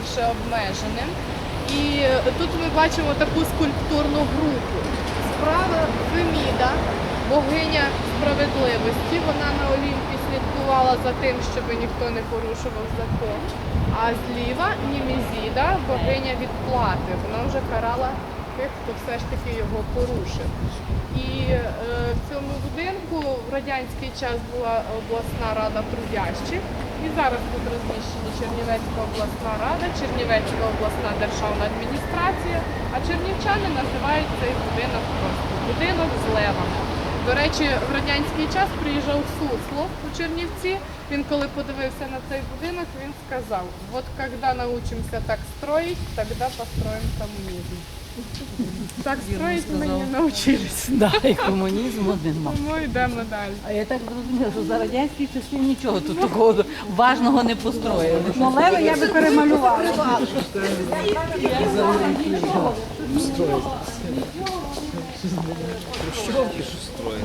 більше обмеженим. І тут ми бачимо таку скульптурну групу. Справа Феміда, богиня справедливості. Вона на Олімпі слідкувала за тим, щоб ніхто не порушував закон. А зліва Німізіда, богиня відплати. Вона вже карала тих, хто все ж таки його порушив. І е, в цьому будинку в радянський час була обласна рада трудящих. І зараз тут розміщені Чернівецька обласна рада, Чернівецька обласна державна адміністрація, а чернівчани називають цей будинок просто будинок з левами. До речі, в радянський час приїжджав Суслов у Чернівці. Він коли подивився на цей будинок, він сказав: от коли научимося так строїть, тоді построїмо комунізм. Так строїть ми не навчились. Да, і комунізму нема. Тому йдемо далі. А я так зрозуміла, що за радянських часів нічого тут такого важного не построїли. Ну, леви я би перемалювала. Хрущевки що строїть.